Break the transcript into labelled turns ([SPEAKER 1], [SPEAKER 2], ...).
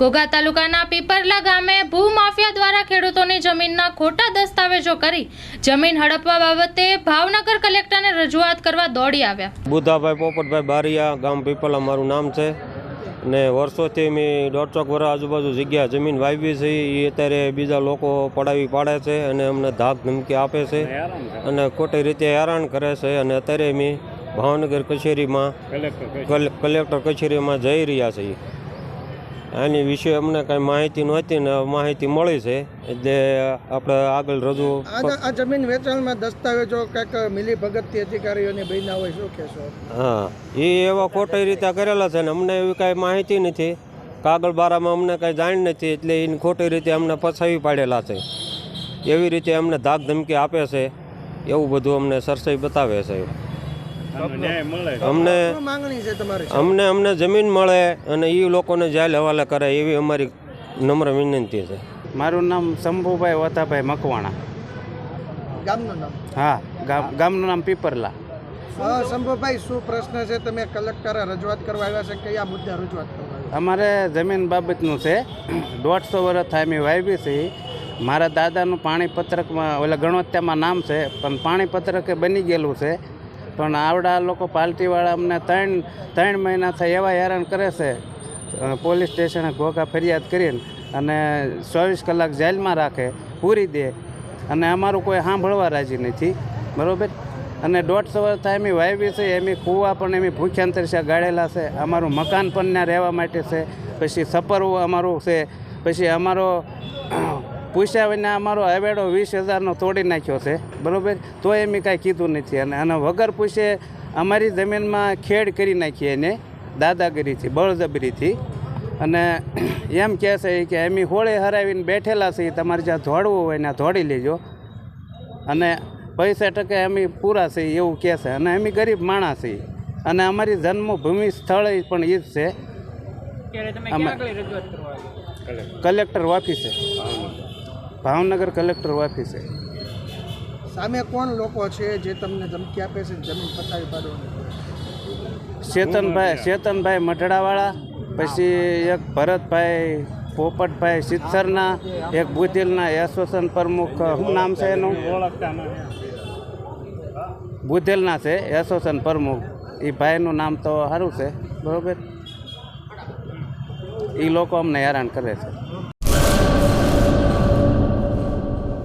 [SPEAKER 1] ઘોઘા તાલુકાના પીપરલા ગામે ભૂમાફિયા દ્વારા ખેડૂતોની જમીનના ખોટા દસ્તાવેજો કરી જમીન હડપવા બાબતે ભાવનગર કલેક્ટરને રજૂઆત કરવા દોડી આવ્યા.
[SPEAKER 2] બુધાભાઈ પોપટભાઈ બારિયા ગામ પીપરલા મારું નામ છે. ને વર્ષોથી મેં દોઢસો વર્ષ આજુબાજુ જગ્યા જમીન વાવી છે. એ અત્યારે બીજા લોકો પડાવી પાડે છે અને અમને ધાક ધમકી આપે છે અને ખોટી રીતે હેરાન કરે છે. અને અત્યારે મેં ભાવનગર કચેરીમાં કલેક્ટર કચેરીમાં જઈ રહ્યા છીએ. આની વિશે અમને કાંઈ માહિતી નહોતી ને માહિતી મળી છે. એટલે આપણે આગળ રજૂ
[SPEAKER 3] આ જમીન વેચાણમાં દસ્તાવેજો કંઈક મિલી ભગતથી અધિકારીઓને બન્યા હોય શું કહેશો?
[SPEAKER 2] હા એ એવા ખોટી રીતે કરેલા છે ને અમને એવી કાંઈ માહિતી નથી. કાગળ બારામાં અમને કાંઈ જાણ નથી એટલે એની ખોટી રીતે અમને ફસાવી પાડેલા છે. એવી રીતે અમને ધાક ધમકી આપે છે. એવું બધું અમને સરસાઈ બતાવે છે. અમને
[SPEAKER 3] શું માંગણી છે તમારી
[SPEAKER 2] અમને અમને જમીન મળે અને એ લોકોને જેલ હવાલે કરે એવી અમારી નમ્ર વિનંતી છે.
[SPEAKER 4] મારું નામ શંભુભાઈ વતાભાઈ મકવાણા.
[SPEAKER 3] ગામનું નામ?
[SPEAKER 4] હા ગામ ગામનું નામ પીપરલા.
[SPEAKER 3] શંભુભાઈ શું પ્રશ્ન છે? તમે કલેક્ટરે રજૂઆત કરવા આવ્યા છે? કયા મુદ્દે રજૂઆત કરવા
[SPEAKER 4] અમારે જમીન બાબતનું છે. દોઢસો વર્ષ થાય અમે વાવી છે મારા દાદાનું પાણીપત્રકમાં ઓલા ગણોત્યામાં નામ છે પણ પાણીપત્રકે બની ગયેલું છે. પણ આવડા લોકો પાલટીવાળા અમને ત્રણ ત્રણ મહિના થાય એવા હેરાન કરે છે. પોલીસ સ્ટેશને ઘોઘા ફરિયાદ કરીને અને ચોવીસ કલાક જેલમાં રાખે, પૂરી દે. અને અમારું કોઈ સાંભળવા રાજી નથી. બરાબર? અને દોઢસો વર્ષ થાય એમી વાયવી છે, એમી કૂવા પણ એમી ભૂખ્યાંતર છે, ગાળેલા છે. અમારું મકાન પણ ત્યાં રહેવા માટે છે. પછી સપરવું અમારું છે. પછી અમારો પૂછ્યા વિના અમારો હવેડો વીસ હજારનો તોડી નાખ્યો છે. બરાબર? તો એમ કાંઈ કીધું નથી. અને અને વગર પૂછે અમારી જમીનમાં ખેડ કરી નાખી એને દાદાગીરીથી બળજબરીથી. અને એમ કહે છે કે એમ હોળે હરાવીને બેઠેલા છે તમારે જ્યાં ધોડવું હોય ને ધોડી લેજો. અને પૈસા ટકા એમ પૂરા છે એવું કહે છે. અને અમે ગરીબ માણસ છે અને અમારી જન્મભૂમિ સ્થળ પણ એ જ છે? કલેક્ટર ઓફિસે. ભાવનગર કલેક્ટર ઓફિસે
[SPEAKER 3] સામે કોણ લોકો છે જે તમને ધમકી આપે છે જમીન પતાવી પાડવાની?
[SPEAKER 4] ચેતનભાઈ ચેતનભાઈ મઢડાવાળા પછી એક ભરતભાઈ પોપટભાઈ સિત્સરના એક બુધેલના એસોસિએશન પ્રમુખ શું નામ છે એનું? બુધેલના છે. એસોસિએશન પ્રમુખ. એ ભાઈનું નામ તો સારું છે બરાબર? એ લોકો અમને હેરાન કરે છે.